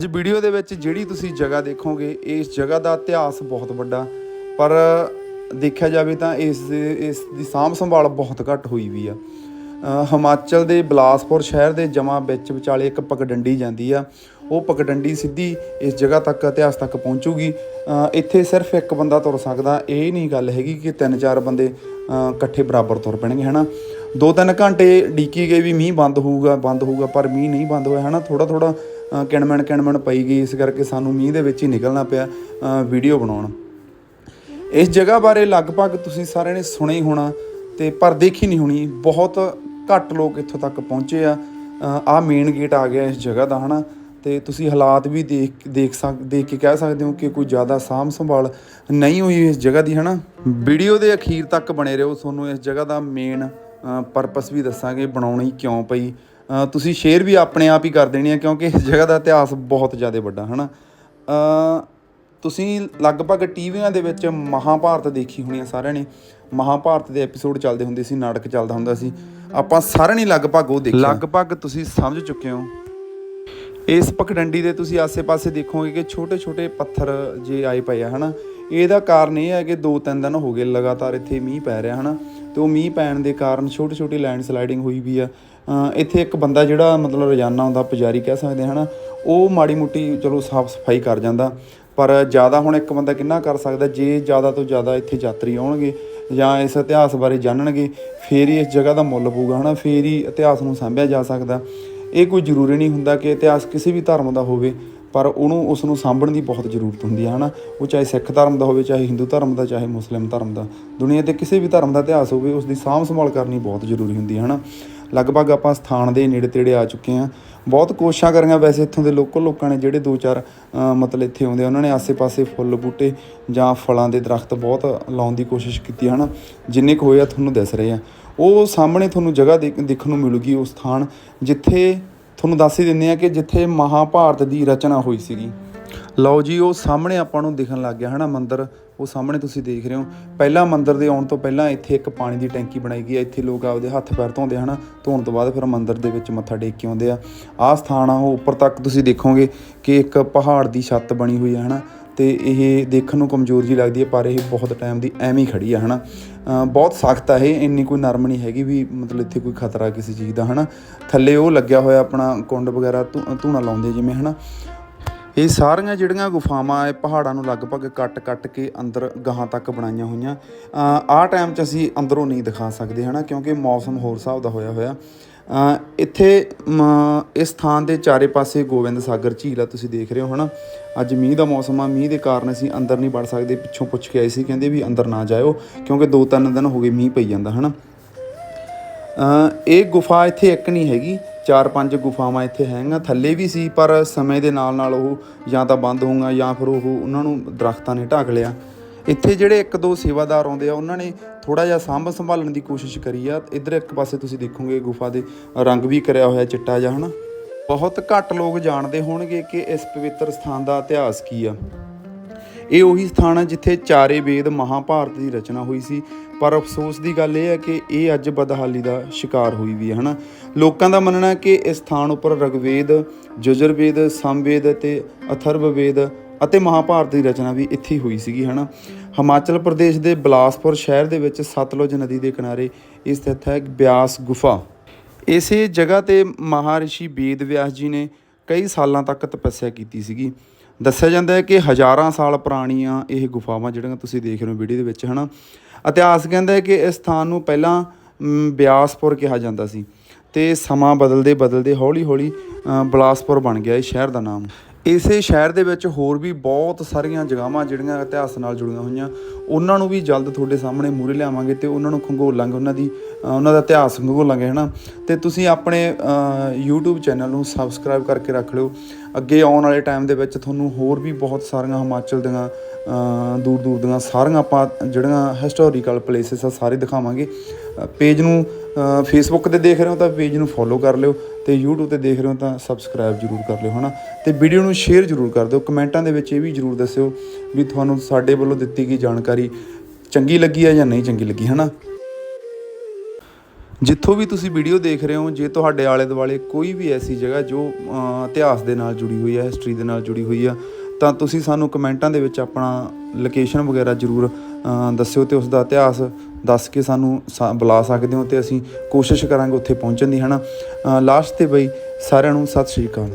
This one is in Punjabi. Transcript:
ਅੱਜ ਵੀਡੀਓ ਦੇ ਵਿੱਚ ਜਿਹੜੀ ਤੁਸੀਂ ਜਗ੍ਹਾ ਦੇਖੋਗੇ, ਇਸ ਜਗ੍ਹਾ ਦਾ ਇਤਿਹਾਸ ਬਹੁਤ ਵੱਡਾ। ਪਰ ਦੇਖਿਆ ਜਾਵੇ ਤਾਂ ਇਸ ਦੇ, ਇਸ ਦੀ ਸਾਂਭ ਸੰਭਾਲ ਬਹੁਤ ਘੱਟ ਹੋਈ ਵੀ ਆ। ਹਿਮਾਚਲ ਦੇ ਬਿਲਾਸਪੁਰ ਸ਼ਹਿਰ ਦੇ ਜਮਾ ਵਿੱਚ ਵਿਚਾਲੇ ਇੱਕ ਪਗਡੰਡੀ ਜਾਂਦੀ ਆ। ਉਹ ਪਗਡੰਡੀ ਸਿੱਧੀ ਇਸ ਜਗ੍ਹਾ ਤੱਕ, ਇਤਿਹਾਸ ਤੱਕ ਪਹੁੰਚੂਗੀ। ਇੱਥੇ ਸਿਰਫ ਇੱਕ ਬੰਦਾ ਤੁਰ ਸਕਦਾ। ਇਹ ਨਹੀਂ ਗੱਲ ਹੈਗੀ ਕਿ ਤਿੰਨ ਚਾਰ ਬੰਦੇ ਇਕੱਠੇ ਬਰਾਬਰ ਤੁਰ ਪੈਣਗੇ, ਹਨਾ? ਦੋ ਤਿੰਨ ਘੰਟੇ ਡੀਕੀ ਗਏ ਵੀ ਮੀਂਹ ਬੰਦ ਹੋਊਗਾ ਬੰਦ ਹੋਊਗਾ, ਪਰ ਮੀਂਹ ਨਹੀਂ ਬੰਦ ਹੋਇਆ, ਹਨਾ? ਥੋੜਾ ਥੋੜਾ ਕਿਣਮਣ ਕਿਣਮਣ ਪਈ ਗਈ, ਇਸ ਕਰਕੇ ਸਾਨੂੰ ਮੀਂਹ ਦੇ ਵਿੱਚ ਹੀ ਨਿਕਲਣਾ ਪਿਆ ਵੀਡੀਓ ਬਣਾਉਣ। ਇਸ ਜਗ੍ਹਾ ਬਾਰੇ ਲਗਭਗ ਤੁਸੀਂ ਸਾਰਿਆਂ ਨੇ ਸੁਣਿਆ ਹੀ ਹੋਣਾ, ਤੇ ਪਰ ਦੇਖੀ ਨਹੀਂ ਹੋਣੀ, ਬਹੁਤ ਘੱਟ ਲੋਕ ਇੱਥੋਂ ਤੱਕ ਪਹੁੰਚੇ ਆ। ਆ ਮੇਨ ਗੇਟ ਆ ਗਿਆ ਇਸ ਜਗ੍ਹਾ ਦਾ, ਹਨਾ? ਤੇ ਤੁਸੀਂ ਹਾਲਾਤ ਵੀ ਦੇਖ ਦੇਖ ਸਕ, ਦੇਖ ਕੇ ਕਹਿ ਸਕਦੇ ਹੋ ਕਿ ਕੋਈ ਜ਼ਿਆਦਾ ਸਾਂਭ ਸੰਭਾਲ ਨਹੀਂ ਹੋਈ ਇਸ ਜਗ੍ਹਾ ਦੀ, ਹਨਾ? ਵੀਡੀਓ ਦੇ ਅਖੀਰ ਤੱਕ ਬਣੇ ਰਹੋ, ਤੁਹਾਨੂੰ ਇਸ ਜਗ੍ਹਾ ਦਾ ਮੇਨ ਪਰਪਸ ਵੀ ਦੱਸਾਂਗੇ, ਬਣਾਉਣੀ ਕਿਉਂ ਪਈ ਤੁਸੀਂ ਸ਼ੇਅਰ ਵੀ ਆਪਣੇ ਆਪ ਹੀ ਕਰ ਦੇਣੀ ਹੈ ਕਿਉਂਕਿ ਇਸ ਜਗ੍ਹਾ ਦਾ ਇਤਿਹਾਸ ਬਹੁਤ ਜ਼ਿਆਦਾ ਵੱਡਾ ਹੈ ਨਾ ਤੁਸੀਂ ਲਗਭਗ ਟੀਵੀਆਂ ਦੇ ਵਿੱਚ ਮਹਾਭਾਰਤ ਦੇਖੀ ਹੋਣੀ ਆ ਸਾਰਿਆਂ ਨੇ। ਮਹਾਭਾਰਤ ਦੇ ਐਪੀਸੋਡ ਚੱਲਦੇ ਹੁੰਦੇ ਸੀ, ਨਾਟਕ ਚੱਲਦਾ ਹੁੰਦਾ ਸੀ। ਆਪਾਂ ਸਾਰਿਆਂ ਨੇ ਲਗਭਗ ਉਹ ਦੇਖਿਆ। ਲਗਭਗ ਤੁਸੀਂ ਸਮਝ ਚੁੱਕੇ ਹੋ। ਇਸ ਪਖਡੰਡੀ ਦੇ ਤੁਸੀਂ ਆਸੇ-ਪਾਸੇ ਦੇਖੋਗੇ ਕਿ ਛੋਟੇ-ਛੋਟੇ ਪੱਥਰ ਜੇ ਆਏ ਪਏ ਆ, ਹਨਾ? ਇਹਦਾ ਕਾਰਨ ਇਹ ਹੈ ਕਿ ਦੋ ਤਿੰਨ ਦਿਨ ਹੋ ਗਏ ਲਗਾਤਾਰ ਇੱਥੇ ਮੀਂਹ ਪੈ ਰਿਹਾ, ਹਨਾ? ਤੇ ਉਹ ਮੀਂਹ ਪੈਣ ਦੇ ਕਾਰਨ ਛੋਟੀ-ਛੋਟੀ ਲੈਂਡ ਸਲਾਈਡਿੰਗ ਹੋਈ ਵੀ ਆ। ਇੱਥੇ ਇੱਕ ਬੰਦਾ ਜਿਹੜਾ ਮਤਲਬ ਰੋਜ਼ਾਨਾ ਆਉਂਦਾ ਪੁਜਾਰੀ ਕਹਿ ਸਕਦੇ ਹਾਂ ਹਨਾ ਉਹ ਮਾੜੀ ਮੁੱਟੀ ਚਲੋ ਸਾਫ਼ ਸਫ਼ਾਈ ਕਰ ਜਾਂਦਾ। ਪਰ ਜ਼ਿਆਦਾ ਹੁਣ ਇੱਕ ਬੰਦਾ ਕਿੰਨਾ ਕਰ ਸਕਦਾ, ਜੇ ਜ਼ਿਆਦਾ ਤੋਂ ਜ਼ਿਆਦਾ ਇੱਥੇ ਯਾਤਰੀ ਆਉਣਗੇ ਜਾਂ ਇਸ ਇਤਿਹਾਸ ਬਾਰੇ ਜਾਣਨਗੇ, ਫੇਰ ਹੀ ਇਸ ਜਗ੍ਹਾ ਦਾ ਮੁੱਲ ਪਊਗਾ, ਹਨਾ? ਫੇਰ ਹੀ ਇਤਿਹਾਸ ਨੂੰ ਸਾਂਭਿਆ ਜਾ ਸਕਦਾ। ਇਹ ਕੋਈ ਜ਼ਰੂਰੀ ਨਹੀਂ ਹੁੰਦਾ ਕਿ ਇਤਿਹਾਸ ਕਿਸੇ ਵੀ ਧਰਮ ਦਾ ਹੋਵੇ। ਪਰ ਉਹਨੂੰ ਉਸ ਨੂੰ ਸਾਂਭਣ ਦੀ ਬਹੁਤ ਜ਼ਰੂਰਤ ਹੁੰਦੀ ਹੈ ਹਨਾ? ਉਹ ਚਾਹੇ ਸਿੱਖ ਧਰਮ ਦਾ ਹੋਵੇ ਚਾਹੇ ਹਿੰਦੂ ਧਰਮ ਦਾ ਚਾਹੇ ਮੁਸਲਿਮ ਧਰਮ ਦਾ ਦੁਨੀਆ ਤੇ ਕਿਸੇ ਵੀ ਧਰਮ ਦਾ ਇਤਿਹਾਸ ਹੋਵੇ ਉਸ ਦੀ ਸਾਂਭ ਸੰਭਾਲ ਕਰਨੀ ਬਹੁਤ ਜ਼ਰੂਰੀ ਹੁੰਦੀ ਹੈ ਹਨਾ? ਲਗਭਗ ਆਪਾਂ ਸਥਾਨ ਦੇ ਨੇੜੇ ਤੇੜੇ ਆ ਚੁੱਕੇ ਹਾਂ ਬਹੁਤ ਕੋਸ਼ਿਸ਼ਾਂ ਕਰੀਆਂ ਵੈਸੇ ਇੱਥੋਂ ਦੇ ਲੋਕਲ ਲੋਕਾਂ ਨੇ ਜਿਹੜੇ ਦੋ ਚਾਰ ਮਤਲਬ ਇੱਥੇ ਆਉਂਦੇ ਆ, ਉਹਨਾਂ ਨੇ ਆਸੇ-ਪਾਸੇ ਫੁੱਲ ਬੂਟੇ ਜਾਂ ਫਲਾਂ ਦੇ ਦਰਖਤ ਬਹੁਤ ਲਾਉਣ ਦੀ ਕੋਸ਼ਿਸ਼ ਕੀਤੀ ਹੈ ਹਨਾ? ਜਿੰਨੇ ਕੁ ਹੋਏ ਆ ਤੁਹਾਨੂੰ ਦੱਸ ਰਹੇ ਆ। ਉਹ ਸਾਹਮਣੇ ਤੁਹਾਨੂੰ ਜਗ੍ਹਾ ਦੇਖ- ਦੇਖਣ ਨੂੰ ਮਿਲੂਗੀ ਉਹ ਸਥਾਨ ਜਿੱਥੇ ਤੁਹਾਨੂੰ ਦੱਸ ਹੀ ਦਿੰਦੇ ਆ ਕਿ ਜਿੱਥੇ ਮਹਾਭਾਰਤ ਦੀ ਰਚਨਾ ਹੋਈ ਸੀਗੀ। ਲਓ ਜੀ ਉਹ ਸਾਹਮਣੇ ਆਪਾਂ ਨੂੰ ਦਿਖਣ ਲੱਗ ਗਿਆ ਹਨਾ ਮੰਦਿਰ? ਉਹ ਸਾਹਮਣੇ ਤੁਸੀਂ ਦੇਖ ਰਹੇ ਹੋ। ਪਹਿਲਾਂ ਮੰਦਿਰ ਦੇ ਆਉਣ ਤੋਂ ਪਹਿਲਾਂ ਇੱਥੇ ਇੱਕ ਪਾਣੀ ਦੀ ਟੈਂਕੀ ਬਣਾਈ ਗਈ ਹੈ। ਇੱਥੇ ਲੋਕ ਆਪਦੇ ਹੱਥ ਪੈਰ ਧੋਂਦੇ ਹਨਾ ਧੋਣ ਤੋਂ ਬਾਅਦ ਫਿਰ ਮੰਦਿਰ ਦੇ ਵਿੱਚ ਮੱਥਾ ਟੇਕ ਕੇ ਆਉਂਦੇ ਆ। ਆਹ ਸਥਾਨ ਆ ਉਹ ਉੱਪਰ ਤੱਕ ਤੁਸੀਂ ਦੇਖੋਗੇ ਕਿ ਇੱਕ ਪਹਾੜ ਦੀ ਛੱਤ ਬਣੀ ਹੋਈ ਹੈ ਹਨਾ? ਤੇ ਇਹ ਦੇਖਣ ਨੂੰ ਕਮਜ਼ੋਰ ਜੀ ਲੱਗਦੀ ਹੈ ਪਰ ਇਹ ਬਹੁਤ ਟਾਈਮ ਦੀ ਐਵੇਂ ਹੀ ਖੜੀ ਆ ਹਨਾ? ਅ, ਬਹੁਤ ਸਖਤ ਆ ਇਹ, ਇੰਨੀ ਕੋਈ ਨਰਮ ਨਹੀਂ ਹੈਗੀ ਵੀ ਮਤਲਬ ਇੱਥੇ ਕੋਈ ਖਤਰਾ ਕਿਸੇ ਚੀਜ਼ ਦਾ, ਹਨਾ? ਥੱਲੇ ਉਹ ਲੱਗਿਆ ਹੋਇਆ ਆਪਣਾ ਕੁੰਡ ਵਗੈਰਾ ਧੂ- ਧੂਣਾ ਲਾਉਂਦੇ ਜਿਵੇਂ, ਹਨਾ? ਇਹ ਸਾਰੀਆਂ ਜਿਹੜੀਆਂ ਗੁਫਾਵਾਂ ਇਹ ਪਹਾੜਾਂ ਨੂੰ ਲਗਭਗ ਕੱਟ-ਕੱਟ ਕੇ ਅੰਦਰ ਗਾਹਾਂ ਤੱਕ ਬਣਾਈਆਂ ਹੋਈਆਂ। ਆਹ ਟਾਈਮ 'ਚ ਅਸੀਂ ਅੰਦਰੋਂ ਨਹੀਂ ਦਿਖਾ ਸਕਦੇ, ਹਨਾ? ਕਿਉਂਕਿ ਮੌਸਮ ਹੋਰ ਹਿਸਾਬ ਦਾ ਹੋਇਆ ਹੋਇਆ। ਇੱਥੇ ਮ, ਇਸ ਥਾਂ ਦੇ ਚਾਰੇ ਪਾਸੇ ਗੋਬਿੰਦ ਸਾਗਰ ਝੀਲ ਆ ਤੁਸੀਂ ਦੇਖ ਰਹੇ ਹੋ ਹਨਾ? ਅੱਜ ਮੀਂਹ ਦਾ ਮੌਸਮ ਆ ਮੀਂਹ ਦੇ ਕਾਰਨ ਅਸੀਂ ਅੰਦਰ ਨਹੀਂ ਵੜ ਸਕਦੇ ਪਿੱਛੋਂ ਪੁੱਛ ਕੇ ਆਏ ਸੀ ਕਹਿੰਦੇ ਵੀ ਅੰਦਰ ਨਾ ਜਾਇਓ ਕਿਉਂਕਿ ਦੋ ਤਿੰਨ ਦਿਨ ਹੋ ਗਏ ਮੀਂਹ ਪਈ ਜਾਂਦਾ ਹਨਾ? ਅ, ਇਹ ਗੁਫਾ ਇੱਥੇ ਇੱਕ ਨਹੀਂ ਹੈਗੀ ਚਾਰ ਪੰਜ ਗੁਫਾਵਾਂ ਇੱਥੇ ਹੈਗੀਆਂ ਥੱਲੇ ਵੀ ਸੀ ਪਰ ਸਮੇਂ ਦੇ ਨਾਲ ਨਾਲ ਉਹ ਜਾਂ ਤਾਂ ਬੰਦ ਹੋਊਗਾ ਜਾਂ ਫਿਰ ਉਹ ਉਹਨਾਂ ਨੂੰ ਦਰਖਤਾਂ ਨੇ ਢੱਕ ਲਿਆ। ਇੱਥੇ ਜਿਹੜੇ ਇੱਕ ਦੋ ਸੇਵਾਦਾਰ ਆਉਂਦੇ ਆ, ਉਹਨਾਂ ਨੇ ਥੋੜਾ ਜਿਹਾ ਸਾਂਭ ਸੰਭਾਲਣ ਦੀ ਕੋਸ਼ਿਸ਼ ਕਰੀ ਆ। ਇੱਧਰ ਇੱਕ ਪਾਸੇ ਤੁਸੀਂ ਦੇਖੋਗੇ ਗੁਫਾ ਦੇ ਰੰਗ ਵੀ ਕਰਿਆ ਹੋਇਆ, ਚਿੱਟਾ ਜਿਹਾ, ਹਨਾ? ਬਹੁਤ ਘੱਟ ਲੋਕ ਜਾਣਦੇ ਹੋਣਗੇ ਕਿ ਇਸ ਪਵਿੱਤਰ ਸਥਾਨ ਦਾ ਇਤਿਹਾਸ ਕੀ ਆ। ਇਹ ਉਹੀ ਸਥਾਨ ਹੈ ਜਿੱਥੇ ਚਾਰੇ ਵੇਦ ਮਹਾਭਾਰਤ ਦੀ ਰਚਨਾ ਹੋਈ ਸੀ। ਪਰ ਅਫਸੋਸ ਦੀ ਗੱਲ ਇਹ ਹੈ ਕਿ ਇਹ ਅੱਜ ਬਦਹਾਲੀ ਦਾ ਸ਼ਿਕਾਰ ਹੋਈ ਵੀ ਹੈ, ਹਨਾ? ਲੋਕਾਂ ਦਾ ਮੰਨਣਾ ਹੈ ਕਿ ਇਸ ਸਥਾਨ ਉੱਪਰ ਰਗਵੇਦ, ਜੁਜਰਵੇਦ ਸਮਵੇਦ ਅਤੇ ਅਥਰਵਵੇਦ ਅਤੇ ਮਹਾਭਾਰਤ ਦੀ ਰਚਨਾ ਵੀ ਇੱਥੇ ਹੋਈ ਸੀਗੀ, ਹਨਾ? ਹਿਮਾਚਲ ਪ੍ਰਦੇਸ਼ ਦੇ ਬਿਲਾਸਪੁਰ ਸ਼ਹਿਰ ਦੇ ਵਿੱਚ ਸਤਲੁਜ ਨਦੀ ਦੇ ਕਿਨਾਰੇ ਇਹ ਸਥਿਤ ਹੈ ਬਿਆਸ ਗੁਫਾ। ਇਸੇ ਜਗ੍ਹਾ ਤੇ ਮਹਾਰਿਸ਼ੀ ਵੇਦ ਵਿਆਸ ਜੀ ਨੇ ਕਈ ਸਾਲਾਂ ਤੱਕ ਤਪੱਸਿਆ ਕੀਤੀ ਸੀਗੀ। ਦੱਸਿਆ ਜਾਂਦਾ ਹੈ ਕਿ ਹਜ਼ਾਰਾਂ ਸਾਲ ਪੁਰਾਣੀਆਂ ਇਹ ਗੁਫਾਵਾਂ ਜਿਹੜੀਆਂ ਤੁਸੀਂ ਦੇਖ ਰਹੇ ਹੋ ਵੀਡੀਓ ਦੇ ਵਿੱਚ ਹਨਾ? ਇਤਿਹਾਸ ਕਹਿੰਦਾ ਹੈ ਕਿ ਇਸ ਸਥਾਨ ਨੂੰ ਪਹਿਲਾਂ ਬਿਆਸਪੁਰ ਕਿਹਾ ਜਾਂਦਾ ਸੀ ਤੇ ਸਮਾਂ ਬਦਲਦੇ ਬਦਲਦੇ ਹੌਲੀ ਹੌਲੀ ਅ, ਬਿਲਾਸਪੁਰ ਬਣ ਗਿਆ ਇਹ ਸ਼ਹਿਰ ਦਾ ਨਾਮ। ਇਸੇ ਸ਼ਹਿਰ ਦੇ ਵਿੱਚ ਹੋਰ ਵੀ ਬਹੁਤ ਸਾਰੀਆਂ ਜਗ੍ਹਾਵਾਂ ਜਿਹੜੀਆਂ ਇਤਿਹਾਸ ਨਾਲ ਜੁੜੀਆਂ ਹੋਈਆਂ। ਉਹਨਾਂ ਨੂੰ ਵੀ ਜਲਦ ਤੁਹਾਡੇ ਸਾਹਮਣੇ ਮੂਹਰੇ ਲਿਆਵਾਂਗੇ ਤੇ ਉਹਨਾਂ ਨੂੰ ਖੰਗੋਲਾਂਗੇ ਉਹਨਾਂ ਦੀ ਉਹਨਾਂ ਦਾ ਇਤਿਹਾਸ ਖੰਗੋਲਾਂਗੇ ਹਨਾ? ਤੇ ਤੁਸੀਂ ਆਪਣੇ ਅ, YouTube ਚੈਨਲ ਨੂੰ ਸਬਸਕ੍ਰਾਈਬ ਕਰਕੇ ਰੱਖ ਲਿਓ। ਅੱਗੇ ਆਉਣ ਵਾਲੇ ਟਾਈਮ ਦੇ ਵਿੱਚ ਤੁਹਾਨੂੰ ਹੋਰ ਵੀ ਬਹੁਤ ਸਾਰੀਆਂ ਹਿਮਾਚਲ ਦੀਆਂ ਦੂਰ ਦੂਰ ਦੀਆਂ ਸਾਰੀਆਂ ਆਪਾਂ ਜਿਹੜੀਆਂ ਹਿਸਟੋਰੀਕਲ ਪਲੇਸਿਸ ਆ ਸਾਰੇ ਦਿਖਾਵਾਂਗੇ। ਪੇਜ ਨੂੰ ਫੇਸਬੁੱਕ ਤੇ ਦੇਖ ਰਹੇ ਹੋ ਤਾਂ ਪੇਜ ਨੂੰ ਫੋਲੋ ਕਰ ਲਿਓ। ਤੇ YouTube ਤੇ ਦੇਖ ਰਹੇ ਹੋ ਤਾਂ ਸਬਸਕ੍ਰਾਈਬ ਜਰੂਰ ਕਰ ਲਿਓ, ਹਨਾ? ਤੇ ਵੀਡੀਓ ਨੂੰ ਸ਼ੇਅਰ ਜਰੂਰ ਕਰ ਦਿਓ। ਕਮੈਂਟਾਂ ਦੇ ਵਿੱਚ ਇਹ ਵੀ ਜਰੂਰ ਦੱਸਿਓ ਵੀ ਤੁਹਾਨੂੰ ਸਾਡੇ ਵੱਲੋਂ ਦਿੱਤੀ ਗਈ ਜਾਣਕਾਰੀ ਚੰਗੀ ਲੱਗੀ ਹੈ ਜਾਂ ਨਹੀਂ ਚੰਗੀ ਲੱਗੀ, ਹਨਾ? ਜਿੱਥੋਂ ਵੀ ਤੁਸੀਂ ਵੀਡੀਓ ਦੇਖ ਰਹੇ ਹੋ, ਜੇ ਤੁਹਾਡੇ ਆਲੇ ਦੁਆਲੇ ਕੋਈ ਵੀ ਐਸੀ ਜਗ੍ਹਾ ਜੋ ਇਤਿਹਾਸ ਦੇ ਨਾਲ ਜੁੜੀ ਹੋਈ ਹੈ ਹਿਸਟਰੀ ਦੇ ਨਾਲ ਜੁੜੀ ਹੋਈ ਆ ਤਾਂ ਤੁਸੀਂ ਸਾਨੂੰ ਕਮੈਂਟਾਂ ਦੇ ਵਿੱਚ ਆਪਣਾ ਲੋਕੇਸ਼ਨ ਵਗੈਰਾ ਜ਼ਰੂਰ ਦੱਸਿਓ ਤੇ ਉਸ ਦਾ ਇਤਿਹਾਸ ਦੱਸ ਕੇ ਸਾਨੂੰ ਸਾ- ਬੁਲਾ ਸਕਦੇ ਹੋ ਤੇ ਅਸੀਂ ਕੋਸ਼ਿਸ਼ ਕਰਾਂਗੇ ਉੱਥੇ ਪਹੁੰਚਣ ਦੀ, ਹਨਾ? ਲਾਸਟ ਤੇ ਬਈ ਸਾਰਿਆਂ ਨੂੰ ਸਤਿ ਸ਼੍ਰੀ ਅਕਾਲ।